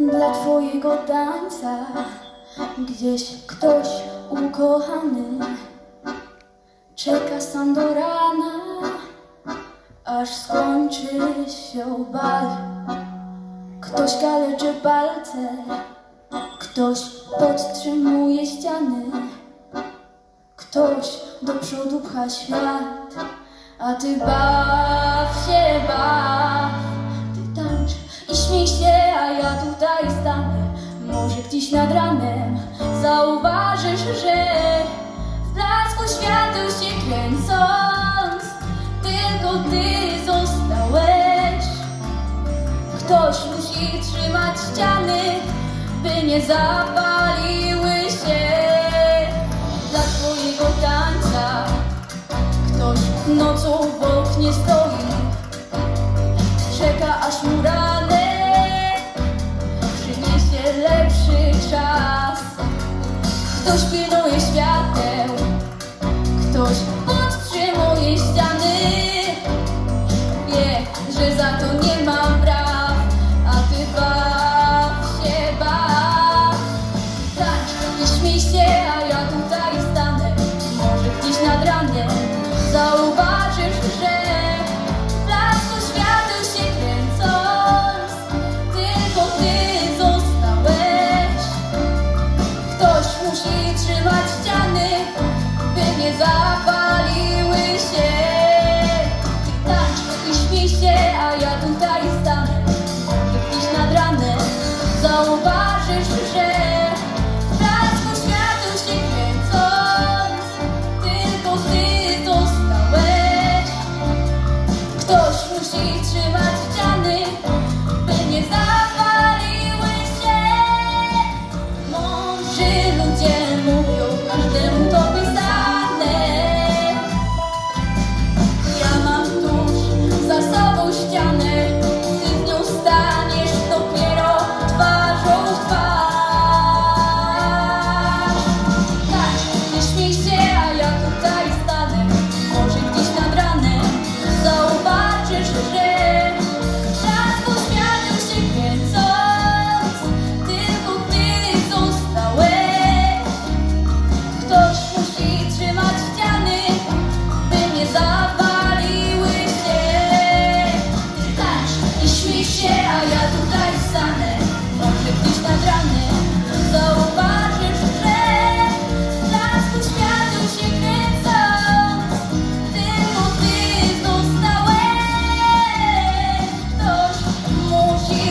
Dla twojego tańca gdzieś ktoś ukochany czeka sam do rana, aż skończy się bal. Ktoś kaleczy palce, ktoś podtrzymuje ściany, ktoś do przodu pcha świat, a ty baw się, baw. Ty tańcz i śmiej się, Gdzieś nad ranem zauważysz, że w blasku świateł się kręcąc, tylko ty zostałeś. Ktoś musi trzymać ściany, by nie zapaliły się czas. Ktoś pilnuje świateł, Trzymać ściany, by nie zapaliły się. Ty tańcz i śmiej się, a ja tutaj Może gdzieś nad ranem zauważysz, że w blasku świateł się kręcąc, tylko ty zostałeś. Ktoś musi